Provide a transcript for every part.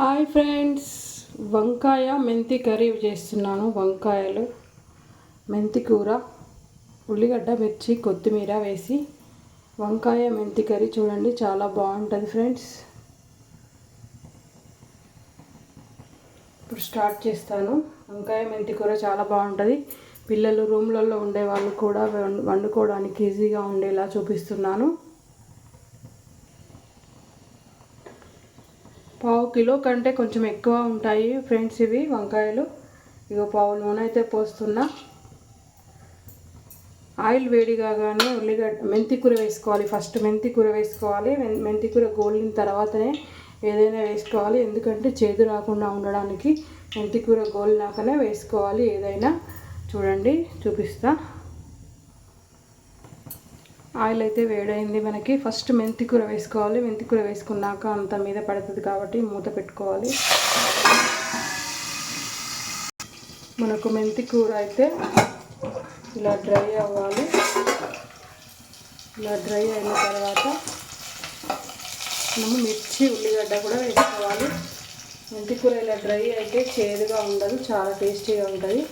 Hi friends. వంకాయ మెంతి curry చేస్తున్నాను. వంకాయలు మెంతి కూర ఉల్లిగడ్డ మిర్చి కొత్తిమీర వేసి వంకాయ మెంతి కర్రీ చూడండి. చాలా బాగుంటుంది ఫ్రెండ్స్. ఇప్పుడు స్టార్ట్ చేస్తాను. వంకాయ మెంతి కూర చాలా బాగుంటుంది. పిల్లలు రూమ్లలో ఉండే వాళ్ళు కూడా వండుకోవడానికి ఈజీగా ఉండేలా చూపిస్తున్నాను. పావు కిలో కంటే కొంచెం ఎక్కువ ఉంటాయి ఫ్రెండ్స్ ఇవి వంకాయలు. ఇగో పావు నూనె అయితే పోస్తున్నా. ఆయిల్ వేడి కాగానే ఉల్లిగడ్డ మెంతి కూర వేసుకోవాలి. ఫస్ట్ మెంతి కూర వేసుకోవాలి. మెంతికూర మెంతి కూర గోలిన తర్వాతనే ఏదైనా వేసుకోవాలి. ఎందుకంటే చేదు రాకుండా ఉండడానికి మెంతి కూర గోలినాకనే వేసుకోవాలి. ఏదైనా చూడండి చూపిస్తా. ఆయిల్ అయితే వేడైంది. మనకి ఫస్ట్ మెంతి కూర వేసుకోవాలి. మెంతి కూర వేసుకున్నాక అంత మీద పడుతుంది కాబట్టి మూత పెట్టుకోవాలి. మనకు మెంతి కూర అయితే ఇలా డ్రై అవ్వాలి. ఇలా డ్రై అయిన తర్వాత మనము మిర్చి ఉల్లిగడ్డ కూడా వేసుకోవాలి. మెంతి కూర ఇలా డ్రై అయితే చేదుగా ఉండదు చాలా టేస్టీగా ఉంటుంది.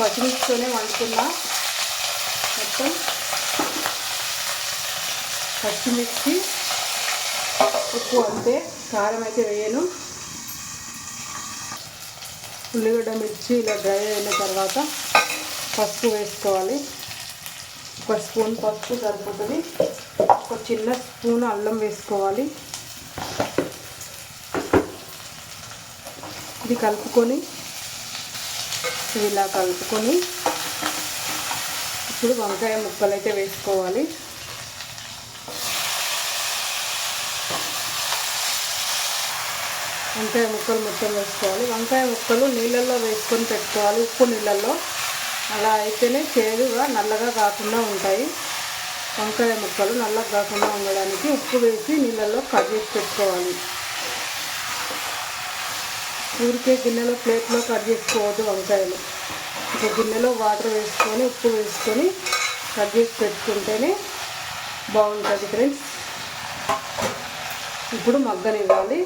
పచ్చిమిర్చితోనే వండుకున్నా మొత్తం పచ్చిమిర్చి ఉప్పు అంతే కారం అయితే వేయను. ఉల్లిగడ్డ మిర్చి ఇలా డ్రై అయిన తర్వాత పసుపు వేసుకోవాలి. ఒక స్పూన్ పసుపు సరిపోతుంది. ఒక చిన్న స్పూన్ అల్లం వేసుకోవాలి. ఇది కలుపుకొని ఇలా కలుపుకొని ఇప్పుడు వంకాయ ముక్కలు అయితే వేసుకోవాలి. వంకాయ ముక్కలు మొత్తం వేసుకోవాలి. వంకాయ ముక్కలు నీళ్ళల్లో వేసుకొని పెట్టుకోవాలి. ఉప్పు నీళ్ళల్లో. అలా అయితేనే చేదుగా నల్లగా కాకుండా ఉంటాయి. వంకాయ ముక్కలు నల్లగా కాకుండా ఉండడానికి ఉప్పు వేసి నీళ్ళల్లో కట్ చేసి పెట్టుకోవాలి. ఊరికే గిన్నెలో ప్లేట్లో కట్ చేసుకోవద్దు వంకాయలు. ఇక గిన్నెలో వాటర్ వేసుకొని ఉప్పు వేసుకొని కట్ చేసి పెట్టుకుంటేనే బాగుంటుంది ఫ్రెండ్స్. ఇప్పుడు మగ్గనివ్వాలి.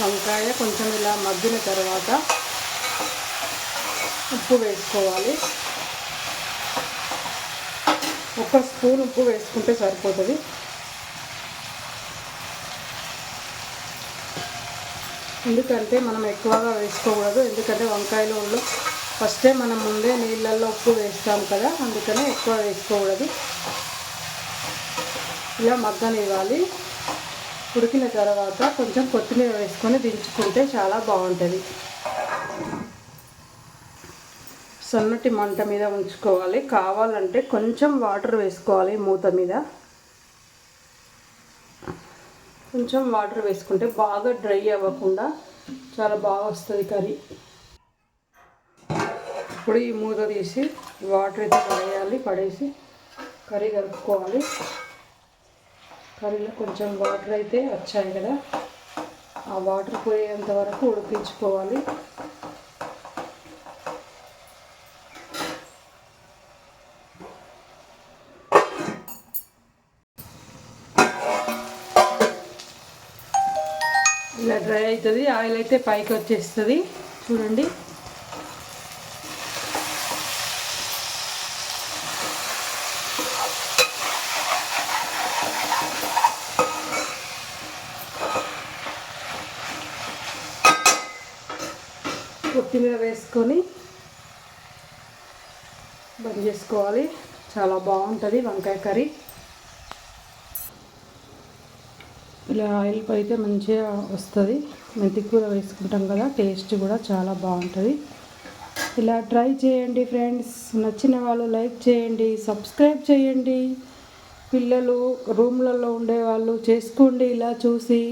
వంకాయ కొంచెం ఇలా మగ్గిన తర్వాత ఉప్పు వేసుకోవాలి. ఒక స్పూన్ ఉప్పు వేసుకుంటే సరిపోతుంది. ఎందుకంటే మనం ఎక్కువగా వేసుకోకూడదు. ఎందుకంటే వంకాయలు ఫస్టే మనం ముందే నీళ్ళల్లో ఉప్పు వేస్తాం కదా అందుకనే ఎక్కువ వేసుకోకూడదు. ఇలా మగ్గనివ్వాలి. ఉడికిన తర్వాత కొంచెం కొత్తిమీర వేసుకొని దించుకుంటే చాలా బాగుంటుంది. సన్నటి మంట మీద ఉంచుకోవాలి. కావాలంటే కొంచెం వాటర్ వేసుకోవాలి మూత మీద. కొంచెం వాటర్ వేసుకుంటే బాగా డ్రై అవ్వకుండా చాలా బాగా వస్తుంది కర్రీ. ఇప్పుడు ఈ మూత తీసి వాటర్ అయితే పడేయాలి పడేసి కర్రీ కలుపుకోవాలి. కర్రీలో కొంచెం వాటర్ అయితే వచ్చాయి కదా. ఆ వాటర్ పోయేంత వరకు ఉడికించుకోవాలి. ఇలా డ్రై అవుతుంది. ఆయిల్ అయితే పైకి వచ్చేస్తుంది. చూడండి. కొత్తిమీర వేసుకొని బంద్ చేసుకోవాలి. చాలా బాగుంటుంది వంకాయ కర్రీ. ఇలా ఆయిల్ అయితే మంచిగా వస్తుంది. మెంతి కూర వేసుకుంటాం కదా టేస్ట్ కూడా చాలా బాగుంటుంది. ఇలా ట్రై చేయండి ఫ్రెండ్స్. నచ్చిన వాళ్ళు లైక్ చేయండి సబ్స్క్రైబ్ చేయండి. పిల్లలు రూమ్లలో ఉండేవాళ్ళు చేసుకోండి ఇలా చూసి.